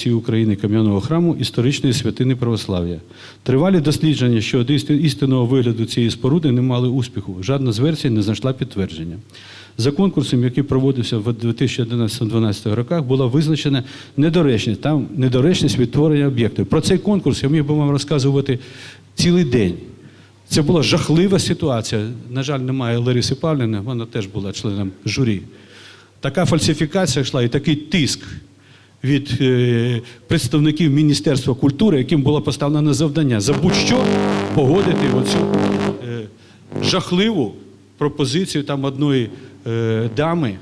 Русі України кам'яного храму історичної святини православ'я. Тривалі дослідження щодо істи- істинного вигляду цієї споруди не мали успіху. Жодна з версій не знайшла підтвердження. За конкурсом, який проводився в 2011-2012 роках, була визначена недоречність, там недоречність відтворення об'єктів. Про цей конкурс я міг би вам розказувати цілий день. Це була жахлива ситуація. На жаль, немає Лариси Павлівни, вона теж була членом журі. Така фальсифікація йшла і такий тиск від е, представників Міністерства культури, яким було поставлено завдання за будь-що погодити оцю е, жахливу пропозицію там одної е, дами,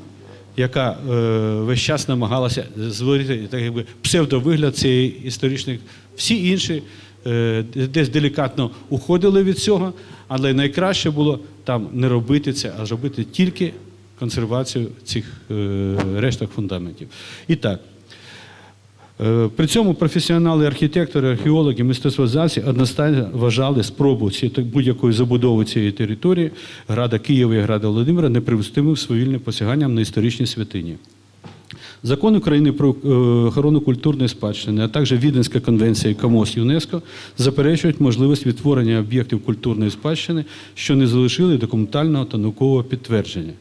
яка е, весь час намагалася створити так, якби, псевдовигляд цієї історичної. Всі інші е, десь делікатно уходили від цього, але найкраще було там не робити це, а зробити тільки консервацію цих е, решток фундаментів. І так. Е, При цьому професіонали, архітектори, археологи, мистецтвознавці одностайно вважали спробу будь-якої забудови цієї території града Києва і града Володимира непривустимим свавільним посяганням на історичні святині. Закон України про е, охорону культурної спадщини, а також Віденська конвенція КАМОС ЮНЕСКО заперечують можливість відтворення об'єктів культурної спадщини, що не залишили документального та наукового підтвердження.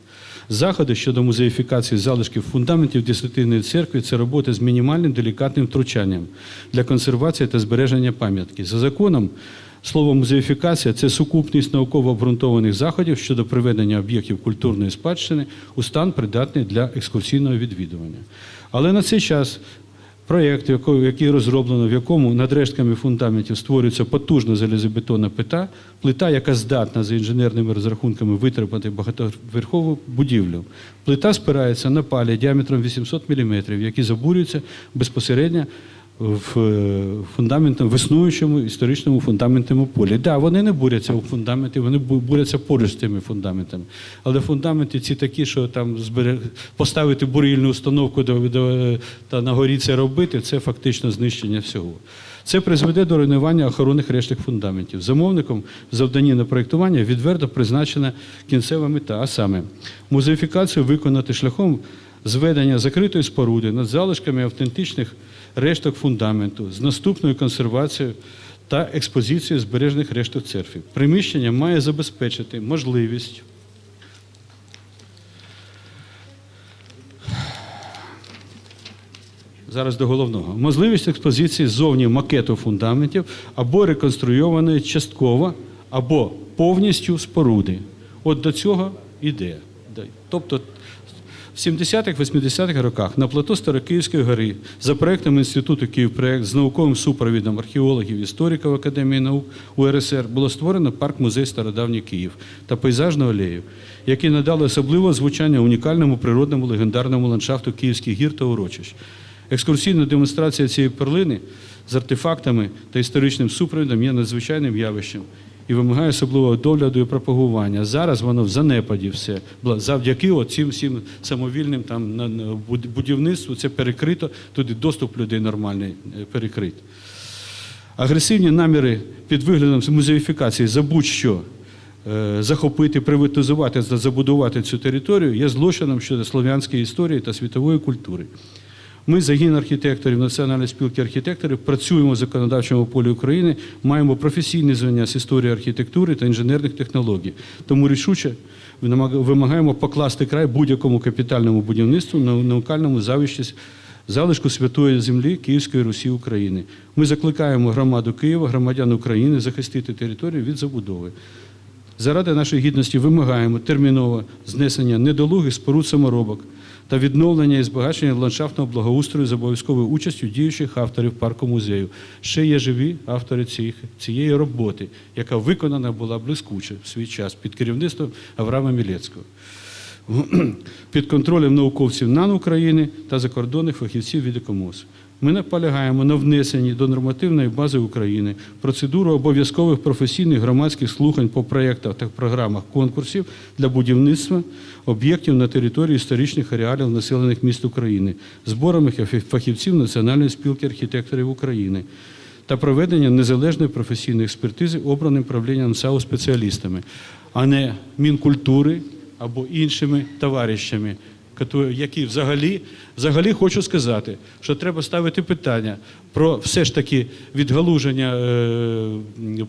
Заходи щодо музеїфікації залишків фундаментів Десятинної церкви це роботи з мінімальним делікатним втручанням для консервації та збереження пам'ятки. За законом, слово музеїфікація це сукупність науково обґрунтованих заходів щодо приведення об'єктів культурної спадщини у стан придатний для екскурсійного відвідування. Але на цей час Проєкт, який- розроблено, в якому над рештками фундаментів створюється потужна залізобетонна плита, плита, яка здатна за інженерними розрахунками витримати багатоверхову будівлю. Плита спирається на палі діаметром 800 мм, які забурюються безпосередньо в е, фундаментом, в існуючому історичному фундаментному полі. Так, да, вони не буряться у фундаменті, вони буряться поруч з тими фундаментами. Але фундаменти ці такі, що там збере... поставити бурильну установку до, до, та на горі це робити, це фактично знищення всього. Це призведе до руйнування охоронних решток фундаментів. Замовником в завданні на проєктування відверто призначена кінцева мета, а саме музеїфікацію виконати шляхом зведення закритої споруди над залишками автентичних решток фундаменту з наступною консервацією та експозицією збережених решток церкви. Приміщення має забезпечити можливість Зараз до головного. Можливість експозиції ззовні макету фундаментів або реконструйованої частково, або повністю споруди. От до цього іде. Тобто в 70-х, 80-х роках на плато Старокиївської гори за проектом Інституту Київпроект з науковим супровідом археологів, істориків Академії наук УРСР було створено парк-музей Стародавній Київ та пейзажну алею, які надали особливе звучання унікальному природному легендарному ландшафту Київських гір та урочищ. Екскурсійна демонстрація цієї перлини з артефактами та історичним супровідом є надзвичайним явищем і вимагає особливого догляду і пропагування. Зараз воно в занепаді все. Завдяки цим всім самовільним там будівництву це перекрито, туди доступ людей нормальний е, перекрит. Агресивні наміри під виглядом музеїфікації за будь-що е, захопити, приватизувати забудувати цю територію є злочином щодо слов'янської історії та світової культури. Ми, загін архітекторів Національної спілки архітекторів, працюємо в законодавчому полі України, маємо професійні звання з історії архітектури та інженерних технологій. Тому рішуче вимагаємо покласти край будь-якому капітальному будівництву на уникальному завищі залишку святої землі Київської Русі України. Ми закликаємо громаду Києва, громадян України захистити територію від забудови. Заради нашої гідності вимагаємо терміново знесення недолугих споруд саморобок та відновлення і збагачення ландшафтного благоустрою з обов'язковою участю діючих авторів парку музею. Ще є живі автори цих, цієї роботи, яка виконана була блискуче в свій час під керівництвом Аврама Мілецького. Під контролем науковців НАН України та закордонних фахівців від ЕКОМОС. Ми наполягаємо на внесенні до нормативної бази України процедуру обов'язкових професійних громадських слухань по проєктах та програмах конкурсів для будівництва об'єктів на території історичних ареалів населених міст України, зборами фахівців Національної спілки архітекторів України та проведення незалежної професійної експертизи обраним правлінням САУ спеціалістами, а не Мінкультури або іншими товаришами, які взагалі, взагалі хочу сказати, що треба ставити питання про все ж таки відгалуження е,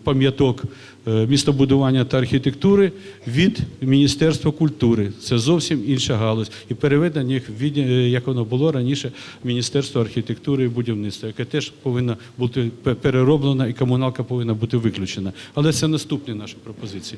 пам'яток е, містобудування та архітектури від Міністерства культури. Це зовсім інша галузь. І переведення їх від, е, як воно було раніше, Міністерство архітектури і будівництва, яке теж повинно бути пе- перероблено і комуналка повинна бути виключена. Але це наступні наші пропозиції.